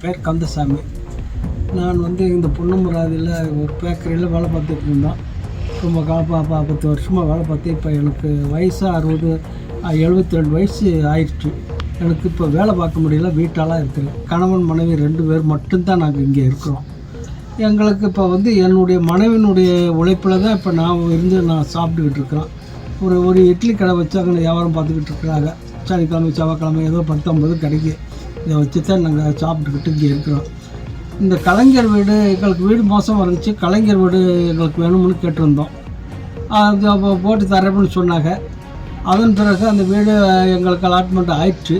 என் பேர் கந்தசாமி. நான் வந்து இந்த பொன்னமராதியில் ஒரு பேக்கரியில் வேலை பார்த்துட்டு இருந்தோம் ரொம்ப காப்பா பத்து வருஷமாக வேலை பார்த்து இப்போ எனக்கு வயசு அறுபது எழுபத்தி ரெண்டு வயசு ஆயிடுச்சு. எனக்கு இப்போ வேலை பார்க்க முடியல வீட்டாலாம் இருக்குது கணவன் மனைவி ரெண்டு பேர் மட்டும்தான் நாங்கள் இங்கே இருக்கிறோம். எங்களுக்கு இப்போ வந்து என்னுடைய மனைவினுடைய உழைப்பில் தான் இப்போ நான் இருந்து நான் சாப்பிட்டுக்கிட்டு இருக்கிறேன். ஒரு ஒரு இட்லி கடை வச்சு அங்கே வியாபாரம் பார்த்துக்கிட்டு இருக்கிறாங்க. சனிக்கிழமை செவ்வாய்க்கிழமை ஏதோ பத்தொம்பது கிடைக்கும் இதை வச்சு தான் நாங்கள் சாப்பிட்டுக்கிட்டு இங்கே இருக்கிறோம். இந்த கலைஞர் வீடு எங்களுக்கு வீடு மோசமாக இருந்துச்சு. கலைஞர் வீடு எங்களுக்கு வேணும்னு கேட்டிருந்தோம். அது அப்போ போட்டு தரேன்னு சொன்னாங்க. அதன் பிறகு அந்த வீடு எங்களுக்கு அலாட்மெண்ட் ஆயிடுச்சு.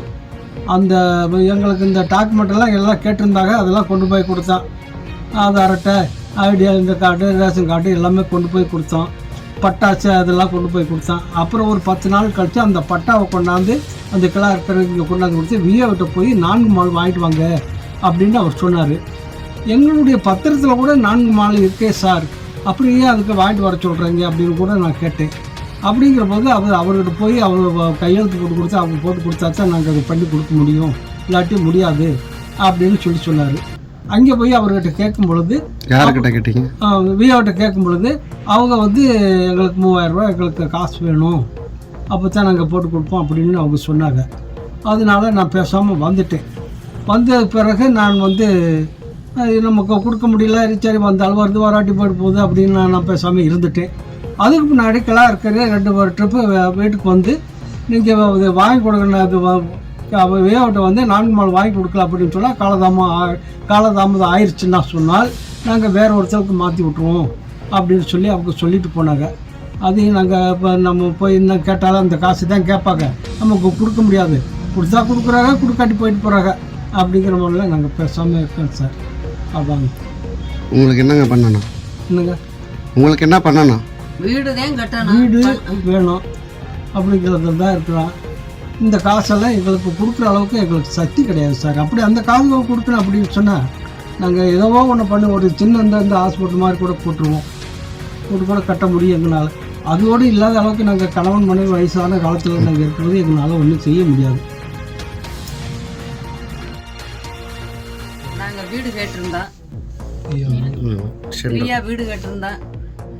அந்த எங்களுக்கு இந்த டாக்குமெண்ட்டெல்லாம் எல்லாம் கேட்டிருந்தாங்க. அதெல்லாம் கொண்டு போய் கொடுத்தான் ஆதார் அட்டை ஐடியா இந்த கார்டு ரேஷன் கார்டு எல்லாமே கொண்டு போய் கொடுத்தோம். பட்டாச்சு அதெல்லாம் கொண்டு போய் கொடுத்தான் அப்புறம் ஒரு பத்து நாள் கழித்து அந்த பட்டாவை கொண்டாந்து அந்த இருக்கிறவங்க இங்கே கொண்டாந்து கொடுத்து விஏவிட்ட போய் நான்கு மால் வாங்கிட்டு வாங்க அப்படின்னு அவர் சொன்னார். எங்களுடைய பத்திரத்தில் கூட நான்கு மால் இருக்கே சார். அப்படியே அதுக்கு வாங்கிட்டு வர சொல்கிறீங்க அப்படின்னு கூட நான் கேட்டேன். அப்படிங்கிற போது அவர் அவர்கிட்ட போய் அவர் கையெழுத்து போட்டு கொடுத்து அவங்க போட்டு கொடுத்தா தான் நாங்கள் அதை பண்ணி கொடுக்க முடியும். இல்லாட்டி முடியாது அப்படின்னு சொல்லி சொன்னார். அங்கே போய் அவர்கிட்ட கேட்கும் பொழுது யாருக்கிட்ட கேட்டீங்க? விஓட்ட கேட்கும் பொழுது அவங்க வந்து எங்களுக்கு மூவாயிரம் ரூபாய் எங்களுக்கு காசு வேணும். அப்போ தான் நாங்கள் போட்டு கொடுப்போம் அப்படின்னு அவங்க சொன்னாங்க. அதனால நான் பேசாமல் வந்துட்டேன். வந்த பிறகு நான் வந்து நமக்கு கொடுக்க முடியல. சரி வந்தாலும் வருது வராட்டி போயிட்டு போகுது அப்படின்னு நான் நான் பேசாமல் இருந்துட்டேன். அதுக்கு முன்னாடி கிளா இருக்கிற ரெண்டு ஒரு ட்ரிப்பு வீட்டுக்கு வந்து நீங்கள் வாங்கி கொடுக்கணும் அது வேவட்டை வந்து நான்கு மால் வாங்கி கொடுக்கல அப்படின்னு சொன்னால் காலதாமம் ஆ- காலதாமதம் ஆயிடுச்சுன்னா சொன்னால் நாங்கள் வேறு ஒருத்தருக்கு மாற்றி விட்ருவோம் அப்படின்னு சொல்லி அவங்க சொல்லிட்டு போனாங்க. அதையும் நாங்கள் இப்போ நம்ம போய் இன்னும் கேட்டாலும் அந்த காசு தான் கேட்பாங்க. நமக்கு கொடுக்க முடியாது. கொடுத்தா கொடுக்குறாங்க கொடுக்காட்டி போயிட்டு போகிறாங்க அப்படிங்கிற மாதிரிலாம் நாங்கள் பேசாமல் இருக்கோம் சார். அதாங்க. உங்களுக்கு என்னங்க பண்ணணும்? என்னங்க? உங்களுக்கு என்ன பண்ணணும்? வீடு தான் கட்டணும். வீடு வேணும். அப்படிங்கிறது தான் இருக்கிறோம். இந்த காசெல்லாம் எங்களுக்கு கொடுக்குற அளவுக்கு எங்களுக்கு சக்தி கிடையாது சார். அப்படி அந்த காசு கொடுக்கணும் அப்படின்னு சொன்னால் நாங்கள் ஏதோ ஒன்று பண்ணி ஒரு சின்ன இந்த இந்த ஹாஸ்பிட்டல் மாதிரி கூட போட்டுருவோம். போட்டு கூட கட்ட முடியும் எங்களால். அதோடு இல்லாத அளவுக்கு நாங்கள் கணவன் மனைவி வயசான காலத்தில் நாங்கள் இருக்கும்போது எங்களால் ஒன்றும் செய்ய முடியாது. நாங்க வீடு கேட்டிருந்தோம். ஃப்ரீயா வீடு கேட்டிருந்தோம்.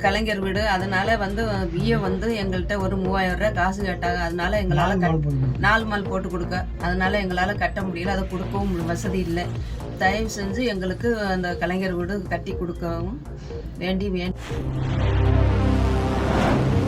கலைஞர் வீடு. அதனால வந்து பிஏ வந்து எங்கள்கிட்ட ஒரு மூவாயிரம் ரூபாய் காசு கேட்டாங்க. அதனால எங்களால நாலு மால் போட்டு கொடுக்க. அதனால எங்களால கட்ட முடியல. அதை கொடுக்கவும் வசதி இல்லை. தயவு செஞ்சு எங்களுக்கு அந்த கலைஞர் வீடு கட்டி கொடுக்கவும் வேண்டி வேண்டி you